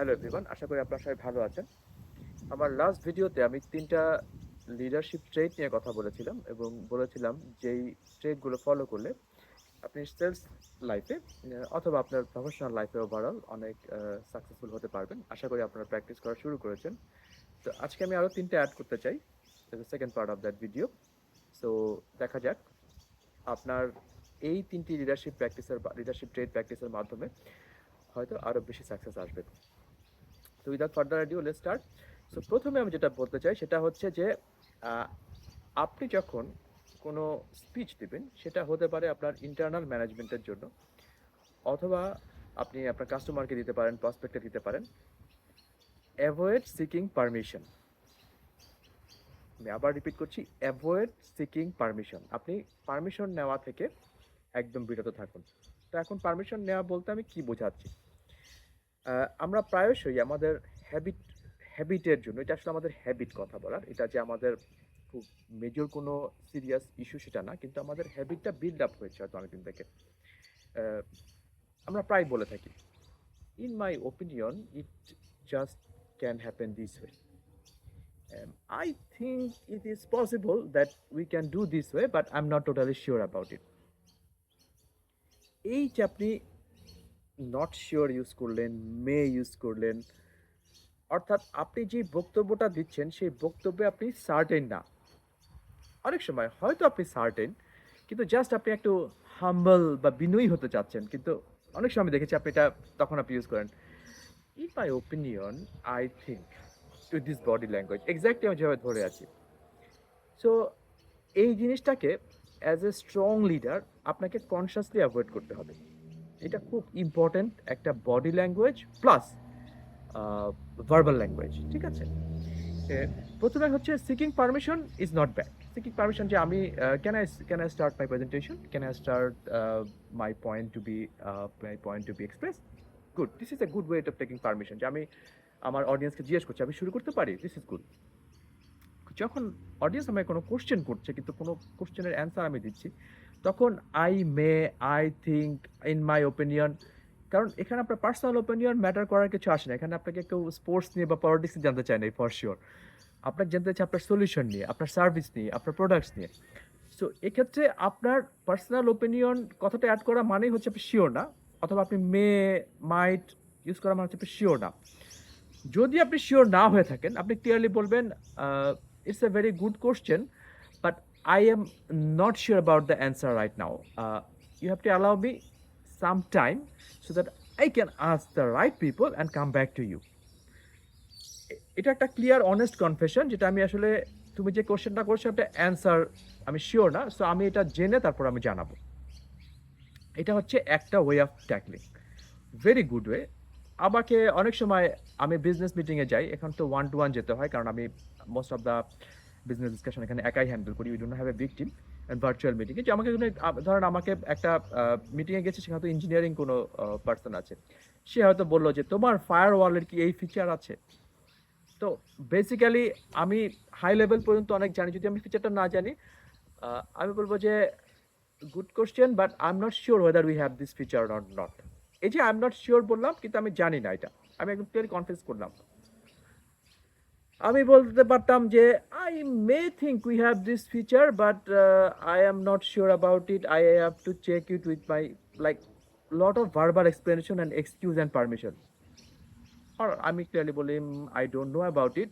Hello everyone, আশা করি আপনারা সবাই ভালো আছেন। আমার লাস্ট ভিডিওতে আমি তিনটা লিডারশিপ ট্রেড নিয়ে কথা বলেছিলাম এবং বলেছিলাম যেই ট্রেডগুলো ফলো করলে আপনি সেলস লাইফে অথবা আপনার প্রফেশনাল লাইফে ওভারঅল অনেক সাকসেসফুল হতে পারবেন। আশা করি আপনারা প্র্যাকটিস করা শুরু করেছেন। তো আজকে আমি আরও তিনটে অ্যাড করতে চাই second part of that video so দেখা যাক আপনার এই তিনটি লিডারশিপ প্র্যাকটিসের লিডারশিপ ট্রেড প্র্যাকটিসের মাধ্যমে হয়তো আরও বেশি সাকসেস আসবে। Without further ado let start so প্রথমে আমি যেটা বলতে চাই সেটা হচ্ছে যে আপনি যখন কোনো স্পিচ দেবেন, সেটা হতে পারে আপনার ইন্টারনাল ম্যানেজমেন্টের জন্য, অথবা আপনি আপনার কাস্টমারকে দিতে পারেন প্রসপেক্টে দিতে পারেন অ্যাভয়েড সিকিং পারমিশন আমি আবার রিপিট করছি অ্যাভয়েড সিকিং পারমিশন আপনি পারমিশন নেওয়া থেকে একদম বিরত থাকুন। তো এখন পারমিশন নেওয়া বলতে আমি কি বোঝাচ্ছি? আমরা প্রায়শই আমাদের হ্যাবিট হ্যাবিটের জন্য, এটা আসলে আমাদের হ্যাবিট কথা বলার, এটা যে আমাদের খুব মেজর কোনো সিরিয়াস ইস্যু সেটা না, কিন্তু আমাদের হ্যাবিটটা বিল্ড আপ হয়েছে হয়তো অনেকদিন থেকে। আমরা প্রায় বলে থাকি in my opinion it just can happen this way I think it is possible that we can do this way but I am not totally sure about it এই যে আপনি নট শিওর ইউজ করলেন may use করলেন। অর্থাৎ আপনি যে বক্তব্যটা দিচ্ছেন, সেই বক্তব্যে আপনি সার্টেন না। অনেক সময় হয়তো আপনি সার্টেন কিন্তু জাস্ট আপনি একটু হাম্বল বা বিনয়ী হতে চাচ্ছেন। কিন্তু অনেক সময় দেখেছি আপনি এটা তখন আপনি ইউজ করেন। In my opinion I think with this body language exactly আমি যেভাবে ধরে আছি। সো এই জিনিসটাকে অ্যাজ এ স্ট্রং লিডার আপনাকে কনসিয়াসলি অ্যাভয়েড করতে হবে। এটা খুব ইম্পর্ট্যান্ট একটা body language plus verbal language ঠিক আছে? প্রথমে হচ্ছে seeking permission is not bad seeking permission যে আমি can I can I start my presentation can I start my point to be my point to be express good this is a good way of taking permission যে আমি আমার অডিয়েন্সকে জিজ্ঞেস করছি, আমি শুরু করতে পারি? দিস ইজ গুড যখন অডিয়েন্স আমায় কোনো কোশ্চেন করছে, কিন্তু কোনো কোশ্চেনের অ্যান্সার আমি দিচ্ছি তখন I may I think in my opinion কারণ এখানে আপনার পার্সোনাল ওপিনিয়ন ম্যাটার করার কিছু আসে না। এখানে আপনাকে কেউ স্পোর্টস নিয়ে বা পলিটিক্স জানতে চায় না ফর শিওর আপনাকে জানতে চাই আপনার সলিউশন নিয়ে, আপনার সার্ভিস নিয়ে, আপনার প্রোডাক্টস নিয়ে। সো এক্ষেত্রে আপনার পার্সোনাল ওপিনিয়ন কথাটা অ্যাড করা মানেই হচ্ছে আপনি শিওর না, অথবা আপনি মে মাইট ইউজ করা মানে হচ্ছে আপনি শিওর না। যদি আপনি শিওর না হয়ে থাকেন, আপনি ক্লিয়ারলি বলবেন it's a very good question but I am not sure about the answer right now. Uh, you have to allow me some time so that I can ask the right people and come back to you. এটা একটা clear honest confession যেটা আমি আসলে তুমি যে কোশ্চেনটা করছ একটা অ্যান্সার আমি শিওর না সো আমি এটা জেনে তারপর আমি জানাব এটা হচ্ছে একটা way of tackling very good way আমাকে অনেক সময় আমি বিজনেস মিটিংয়ে যাই এখন তো ওয়ান টু ওয়ান যেতে হয় কারণ আমি most of the business discussion এখানে একাই হ্যান্ডেল করি we don't have a big team virtual মিটিংয়ে যে আমাকে ধরেন আমাকে একটা মিটিংয়ে গেছে, সেখানে তো ইঞ্জিনিয়ারিং কোনো পার্সন আছে। সে হয়তো বলল যে, তোমার ফায়ার ওয়ালের কি এই ফিচার আছে? তো বেসিক্যালি আমি হাই লেভেল পর্যন্ত অনেক জানি, যদি আমি ফিচারটা না জানি আমি বলব যে good question but I am not sure whether we have this feature or not এই যে আই এম নট শিওর বললাম, কিন্তু আমি জানি না এটা। আমি একদম ক্লিয়ার কনফিউজ করলাম। আমি বলতে পারতাম যে I may think we have this feature but I am not sure about it I have to check it with my like lot of verbal explanation and excuse and permission আর আমি clearly বলি I don't know about it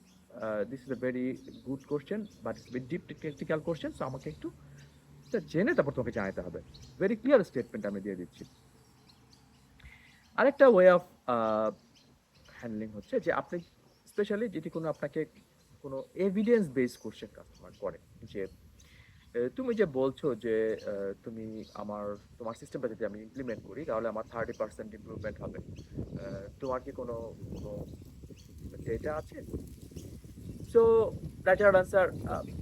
this is a very good question but it's deep technical question so আমাকে একটু জেনে তারপর তোমাকে জানাতে হবে। Very clear statement আমি দিয়ে দিচ্ছি। আরেকটা ওয়ে অফ হ্যান্ডলিং হচ্ছে যে, আপনি স্পেশালি যেটি কোনো আপনাকে কোনো এভিডেন্স বেস কোশ্চেন কাস্টমার করে যে তুমি যে বলছো যে তুমি আমার, তোমার সিস্টেমটা যদি আমি ইমপ্লিমেন্ট করি, তাহলে আমার থার্টি পার্সেন্ট ইমপ্রুভমেন্ট হবে। তোমার কি কোনো কোনো ডেটা আছে? So that our answer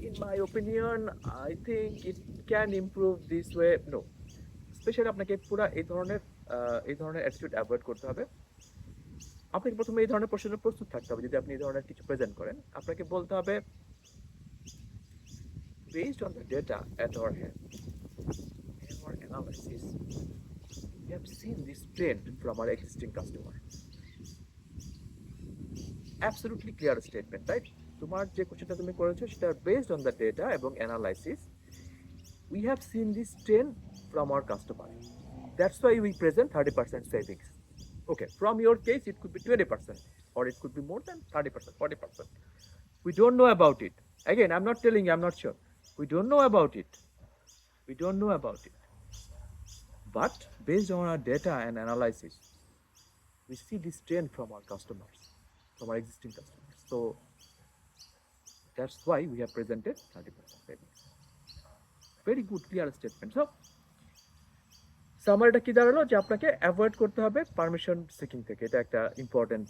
in my opinion I think it can improve this way no specially আপনাকে পুরো এই ধরনের এই ধরনের অ্যাটিটিউড অ্যাভয়েড করতে হবে। আপনাকে প্রথমে এই ধরনের প্রশ্নের প্রস্তুত থাকতে হবে যদি আপনি এই ধরনের কিছু প্রেজেন্ট করেন আপনাকে বলতে হবে based on the data at our hand and our analysis we have seen this trend from our existing customer absolutely clear statement right তোমার যে কোশ্চেনটা তুমি করেছ সেটা বেসড অন দ্য ডেটা এবং analysis we have seen this trend from our customer. That's why we present 30% savings. Okay, from your case, it could be 20%, or it could be more than 30%, 40%. We don't know about it. Again, I'm not telling you, I'm not sure. We don't know about it. We don't know about it. But based on our data and analysis, we see this trend from our customers, from our existing customers. So that's why we have presented 30% savings. Very good clear statement so সামারিটা কি দাঁড়াল? যে আপনাকে avoid করতে হবে permission seeking থেকে। এটা একটা important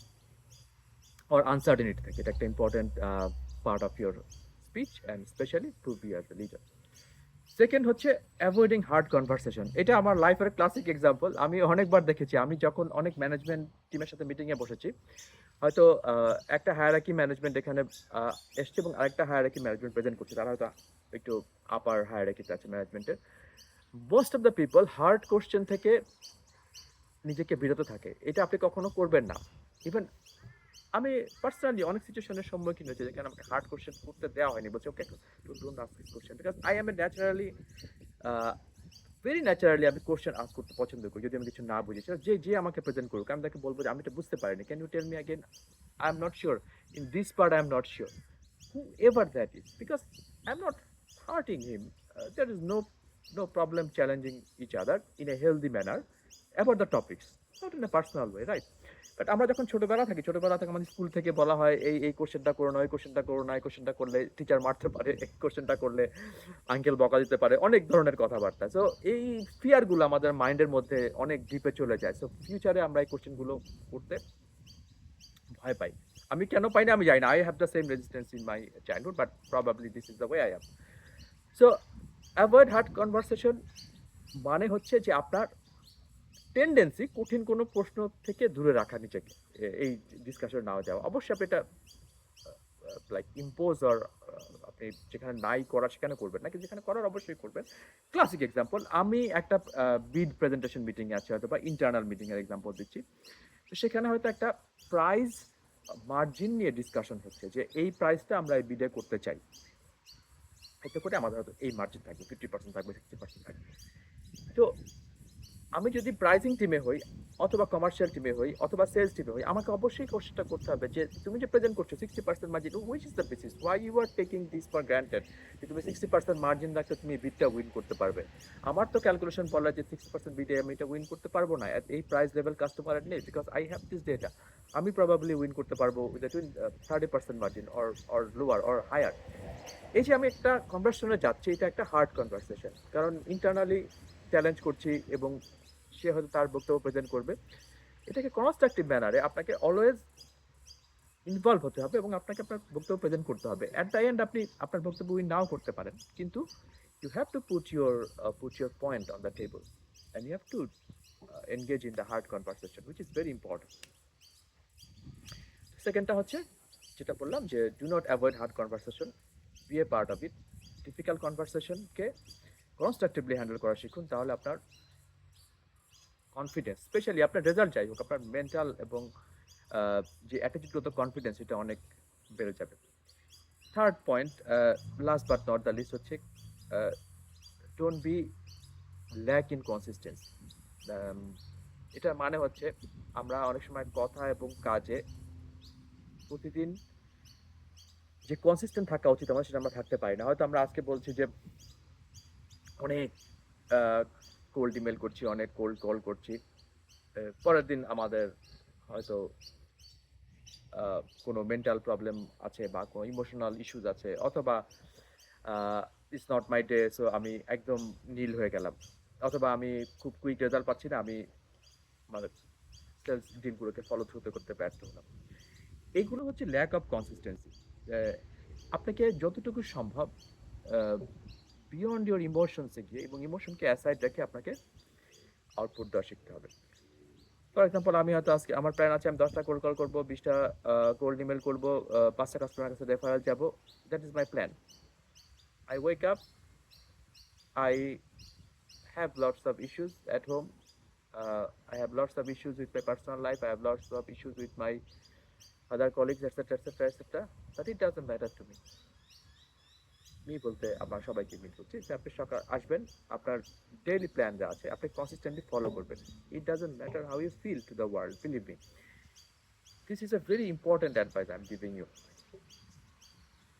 or uncertainty থেকে। এটা একটা important part of your speech and specially to be as a leader second হচ্ছে অ্যাভয়েডিং হার্ড কনভারসেশন এটা আমার লাইফের ক্লাসিক এক্সাম্পল আমি অনেকবার দেখেছি। আমি যখন অনেক ম্যানেজমেন্ট টিমের সাথে মিটিংয়ে বসেছি, হয়তো একটা হায়ারাকি ম্যানেজমেন্ট এখানে এসছে এবং আরেকটা হায়ারাকি ম্যানেজমেন্ট প্রেজেন্ট করছে। তারা হয়তো একটু আপার হায়ারাকিতে আছে ম্যানেজমেন্টের most of the people hard question থেকে নিজেকে বিরত থাকে। এটা আপনি কখনো করবেন না। ইভেন আমি পার্সোনালি অনেক সিচুয়েশনের সম্মুখীন হয়েছে যেখানে আমাকে হার্ড কোশ্চেন করতে দেওয়া হয়নি। বলছে okay don't question because I am a naturally very naturally আমি কোশ্চেন আস্ক করতে পছন্দ করি, যদি আমি কিছু না বুঝি। যে যে আমাকে প্রেজেন্ট করুক, আমি তাকে বলব যে, আমি এটা বুঝতে পারিনি। Can you tell me again I am not sure in this part I am not sure whoever that is because I am not hurting him. That is is no problem challenging each other in a healthy manner about the topics, not in a personal way, right? But আমরা যখন ছোটবেলা থাকি ছোটবেলা থেকে আমাদের school থেকে বলা হয় এই এই কোশ্চেনটা করো না ওই কোশ্চেনটা করো না এই কোশ্চেনটা করলে টিচার মারতে পারে এই কোশ্চেনটা করলে আঙ্কেল বকা দিতে পারে অনেক ধরনের কথাবার্তা। সো এই ফিয়ারগুলো আমাদের মাইন্ডের মধ্যে অনেক ডিপে চলে যায়। সো ফিউচারে আমরা এই কোশ্চেনগুলো করতে ভয় পাই। আমি কেন পাই না আমি জানি না। I have the same resistance in my childhood but probably this is the way I am so avoid hard conversation মানে হচ্ছে যে আপনার টেন্ডেন্সি কঠিন কোনো প্রশ্ন থেকে দূরে রাখা নিজেকে এই ডিসকাশন নাও যাওয়া। অবশ্যই আপনি এটা লাইক ইম্পোজ অর আপনি যেখানে নাই করা সেখানে করবেন না, কিন্তু যেখানে করার অবশ্যই করবেন। ক্লাসিক এক্সাম্পল আমি একটা বিড প্রেজেন্টেশন মিটিংয়ে আছে হয়তো বা ইন্টারনাল মিটিংয়ের এক্সাম্পল দিচ্ছি। তো সেখানে হয়তো একটা প্রাইজ মার্জিন নিয়ে ডিসকাশন হচ্ছে যে এই প্রাইসটা আমরা এই বিডে করতে চাই। এতে করে আমাদের হয়তো এই মার্জিন থাকবে ফিফটি পার্সেন্ট থাকবে সিক্সটি পার্সেন্ট থাকবে। তো আমি যদি প্রাইজিং টিমে হই, অথবা কমার্শিয়াল টিমে হই, অথবা সেলস টিমে হই, আমাকে অবশ্যই কোশ্চেনটা করতে হবে যে তুমি যে প্রেজেন্ট করছ sixty percent margin which is the basis why you are taking this for granted যে তুমি সিক্সটি পার্সেন্ট মার্জিন রাখছো তুমি বিটটা উইন করতে পারবে। আমার তো ক্যালকুলেশন বলা যে সিক্সটি পার্সেন্ট বিটে আমি এটা উইন করতে পারব না। এই প্রাইস লেভেল কাস্টমার নেই because I have this data আমি প্রবাবলি উইন করতে পারব with thirty percent margin or or lower or higher এই যে আমি একটা কনভার্সেশনে যাচ্ছি, এটা একটা হার্ড কনভারসেশন কারণ ইন্টারনালি চ্যালেঞ্জ করছি এবং সে হয়তো তার বক্তব্য প্রেজেন্ট করবে। এটাকে কনস্ট্রাকটিভ ম্যানারে আপনাকে অলওয়েজ ইনভলভ হতে হবে এবং আপনাকে আপনার বক্তব্য প্রেজেন্ট করতে হবে। অ্যাট দ্য এন্ড আপনি আপনার বক্তব্য উইন নাও করতে পারেন, কিন্তু you have to put your put your point on the table and you have to engage in the hard conversation which is very important সেকেন্ডটা হচ্ছে, যেটা বললাম যে do not avoid hard conversation be a part of it difficult কনভারসেশনকে constructively handle করা শিখুন, তাহলে আপনার confidence specially আপনার result যাই হোক, আপনার মেন্টাল এবং যে অ্যাটিটিউডগত কনফিডেন্স এটা অনেক বেড়ে যাবে। Third point last but not the least হচ্ছে don't be lack in consistence এটার মানে হচ্ছে, আমরা অনেক সময় কথা এবং কাজে প্রতিদিন যে কনসিস্টেন্ট থাকা উচিত আমাদের, সেটা আমরা থাকতে পারি না। হয়তো আমরা আজকে বলছি যে, অনেক কোল্ড ইমেল করছি, অনেক কোল্ড কল করছি। পরের দিন আমাদের হয়তো কোনো মেন্টাল প্রবলেম আছে বা কোনো ইমোশনাল ইস্যুজ আছে, অথবা it's not my day so আমি একদম নীল হয়ে গেলাম। অথবা আমি খুব কুইক রেজাল্ট পাচ্ছি না, আমি মানে সেলস ডিলগুলোকে ফলো থ্রুতে করতে ব্যর্থ হলাম। এইগুলো হচ্ছে ল্যাক অফ কনসিস্টেন্সি আপনাকে যতটুকু সম্ভব বিয়ন্ড ইউর ইমোশনসে গিয়ে এবং ইমোশনকে অ্যাসাইড রেখে আপনাকে আউটপুট দেওয়া শিখতে হবে। ফর এক্সাম্পল আমি হয়তো আজকে, আমার প্ল্যান আছে, আমি দশটা কোল্ড কল করব, বিশটা কোল্ড ইমেল করব পাঁচটা কাস্টমার কাছে রেফারেল যাব that is my plan I wake up I have lots of issues at home I have lots of issues with my personal life I have lots of issues with my other colleagues, etc., etc., etc., but it doesn't matter to me. মি বলতে আপনার সবাইকে meet করছি যে আপনি সকাল আসবেন আপনার ডেইলি প্ল্যান যা আছে আপনি কনসিস্টেন্টলি ফলো করবেন it doesn't matter how you feel to the world believe me this is a very important advice I am giving you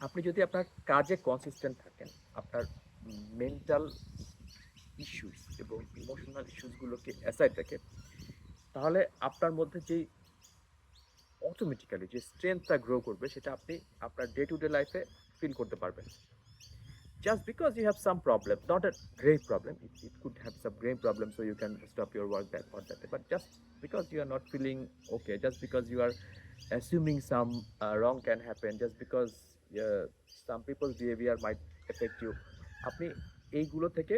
আপনি যদি আপনার কাজে কনসিস্টেন্ট থাকেন আপনার মেন্টাল ইস্যুস এবং ইমোশনাল ইস্যুসগুলোকে অ্যাসাইড রেখে তাহলে আপনার মধ্যে যেই অটোমেটিক্যালি যে স্ট্রেংথটা গ্রো করবে, সেটা আপনি আপনার ডে টু ডে লাইফে ফিল করতে পারবেন just because you have some problem not a great problem it it could have some great problem so you can stop your work that for that but just because you are not feeling okay just because you are assuming some wrong can happen just because some peoples behaviour might affect you আপনি এইগুলো থেকে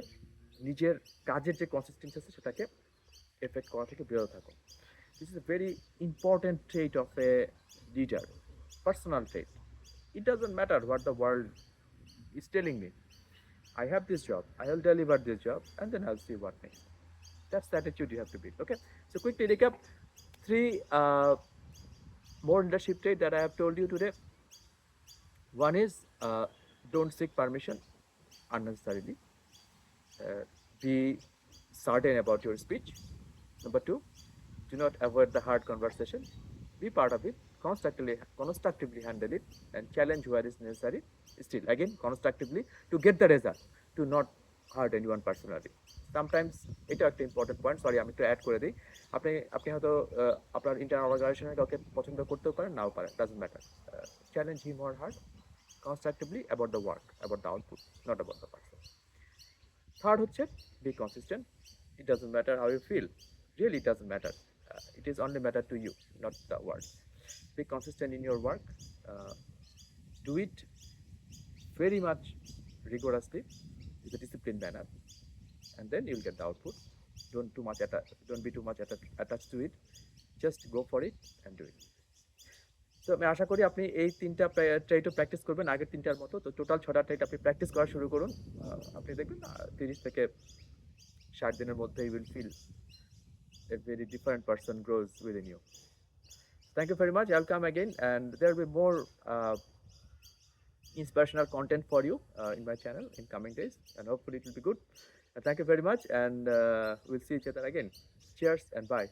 নিজের কাজের যে consistency আছে, সেটাকে effect করা থেকে বেরোতে থাকুন। This is a very important trait of a leader, personal trait. It doesn't matter what the world is telling me. I have this job, I will deliver this job, and then I'll see what next. That's the attitude you have to build. Okay, so quickly recap three uh, more leadership traits that I have told you today. One is uh, don't seek permission unnecessarily, uh, be certain about your speech. Number two, do not avoid the hard conversation. Be part of it. Constructively, constructively handle it and challenge where is necessary. Still, again, constructively to get the result. To not hurt anyone personally. Sometimes এটা একটা important point sorry আমি একটু add করে দিই আপনি আপনি হয়তো আপনার ইন্টারনাল অর্গানাইজেশনে কাউকে পছন্দ করতেও পারেন নাও পারেন doesn't matter challenge him or hurt constructively about the work about the output not about the person third হচ্ছে be consistent it doesn't matter how you feel really it doesn't matter it is only matter to you not the word be consistent in your work uh, do it very much rigorously with a disciplined manner and then you'll get the output don't too much atta- don't be too much atta- attached to it just go for it and do it তো আমি আশা করি আপনি এই তিনটা ট্রেটও practice করবেন আগের তিনটার মতো তো টোটাল ছটা ট্রেট আপনি প্র্যাকটিস করা শুরু করুন আপনি দেখবেন তিরিশ থেকে ষাট দিনের মধ্যে you will feel a very different person grows within you. Thank you very much. I'll come again, and there will be more uh, inspirational content for you uh, in my channel in coming days, and hopefully it will be good. And thank you very much, and uh, we'll see each other again. Cheers and bye.